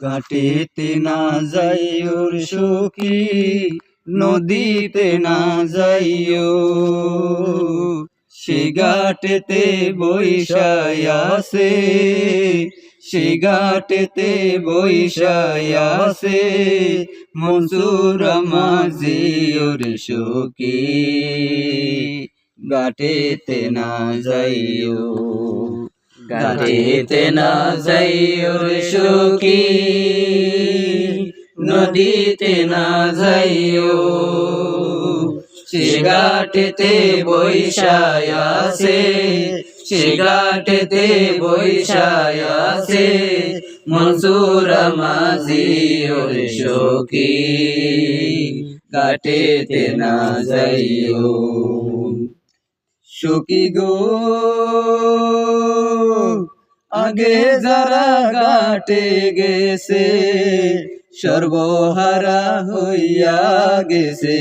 ঘাটিতে না যাইওর সখী, নদীতে না যাইও। সে ঘাটেতে বৈশায় আছে, সে ঘাটেতে বৈশায় আছে। মনসুর মাঝি ওর সখী, ঘাটেতে না যাইও। ঘাটেতে না যাইও রে নদীতে না যাইও সে ঘাটেতে বৈশায় আছে, সে বৈশায় আছে, মনসুর মাঝি ওরে সখী, ঘাটেতে না যাইও সখী গো। আগে যারা ঘাটে গেছে, সর্বহারা হইয়া গেছে।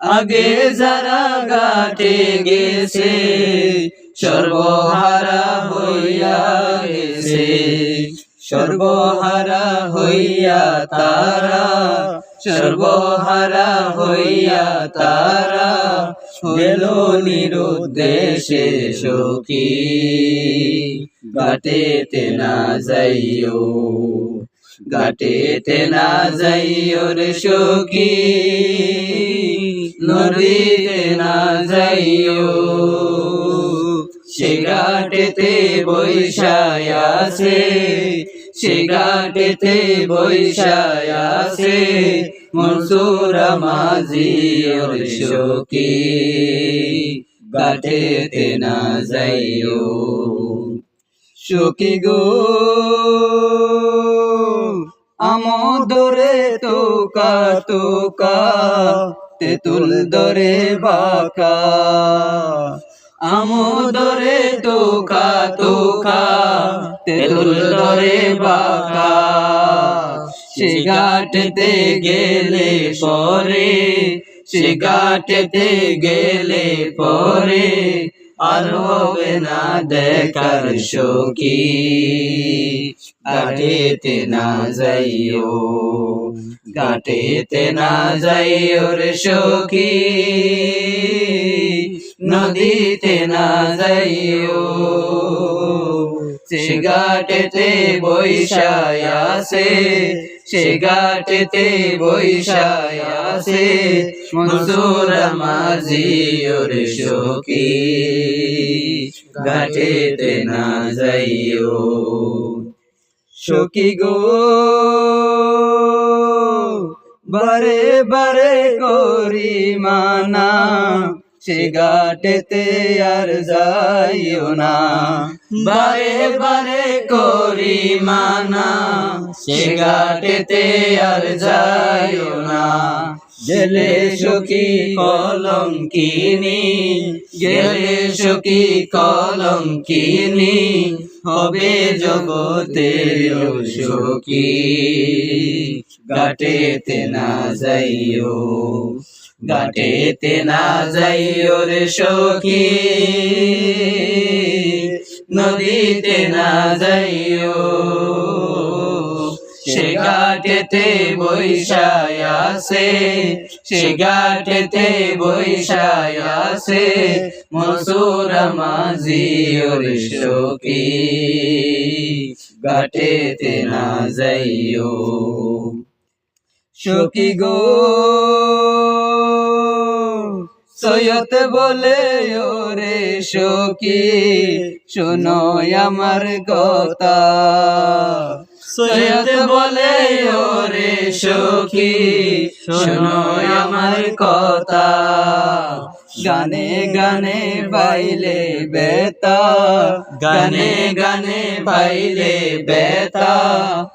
আগে যারা ঘাটে গেছে, সর্বহারা হইয়া গেছে। সর্বহারা হইয়া তারা সর্বহারা হইয়া তারা হইল নিরুদ্দেশে সখী। ঘাটেতে না যাইও, ঘাটেতে না যাইও রে সখী। নদীতে না যাইও, সে ঘাটেতে বৈশায় আছে। সে ঘাটেতে বৈশায় আছে মনসুর মাঝি ওর সখী। ঘাটেতে না যাইও। সখী গো, আমদরে তোকা তোকা, তেতুল দরে বাকা। আমদরে তোকা তোকা তেতুল দরে বাকা। সে ঘাটতে গেলে পরে, সে ঘাটতে গেলে পরে আর হবে না দেখার সখী। ঘাটেতে না যাইও, ঘাটেতে না যাইও রে সখী। নদীতে না যাইও সে ঘাটেতে বৈশায় আছে সে ঘাটেতে বৈশায় আছে মনসুর মাঝি ওরে সখী, ঘাটেতে না যাইও সখী গো, বারে বারে করি মানা সে ঘাটেতে আর যাইও না। বারে বারে করি মানা, সে ঘাটেতে আর যাইও না। গেলে সখী কলম কিনি গেলে সখী কলম কিনি হবে জগতের সখী। ঘাটেতে না যাইও। ঘাটেতে না যাইও রে সখী। নদীতে না যাইও সে ঘাটেতে বৈশায় আছে, সে ঘাটেতে বৈশায় আছে মসুর মাঝি ওরে সখী। ঘাটেতে না যাইও সখী গো। সৈয়দ বলে, ওরে সখী, শোনো আমার কথা। সৈয়দ বলে, ওরে সখী, শোনো আমার কথা। গানে গানে বাইলে বেতা, গানে গানে বাইলে বেতা।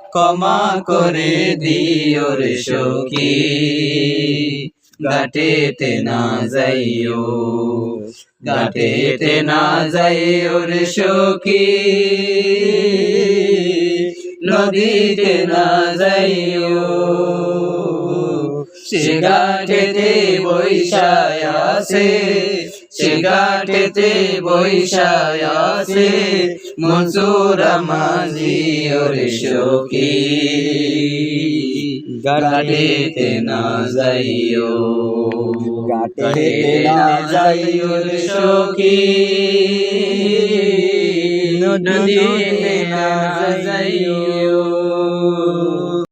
ক্ষমা করে দিও রে সখী। ঘাটেতে না যাইও ঘাটেতে না যাইও রে সখী। নদীতে না যাইও, সে ঘাটেতে বৈশায় আছে, সে ঘাটেতে মাঝি ওরে সখী। গাড়িতে না যাইও ঘাটেতে না যাইও রে সখী নদীতে না যাইও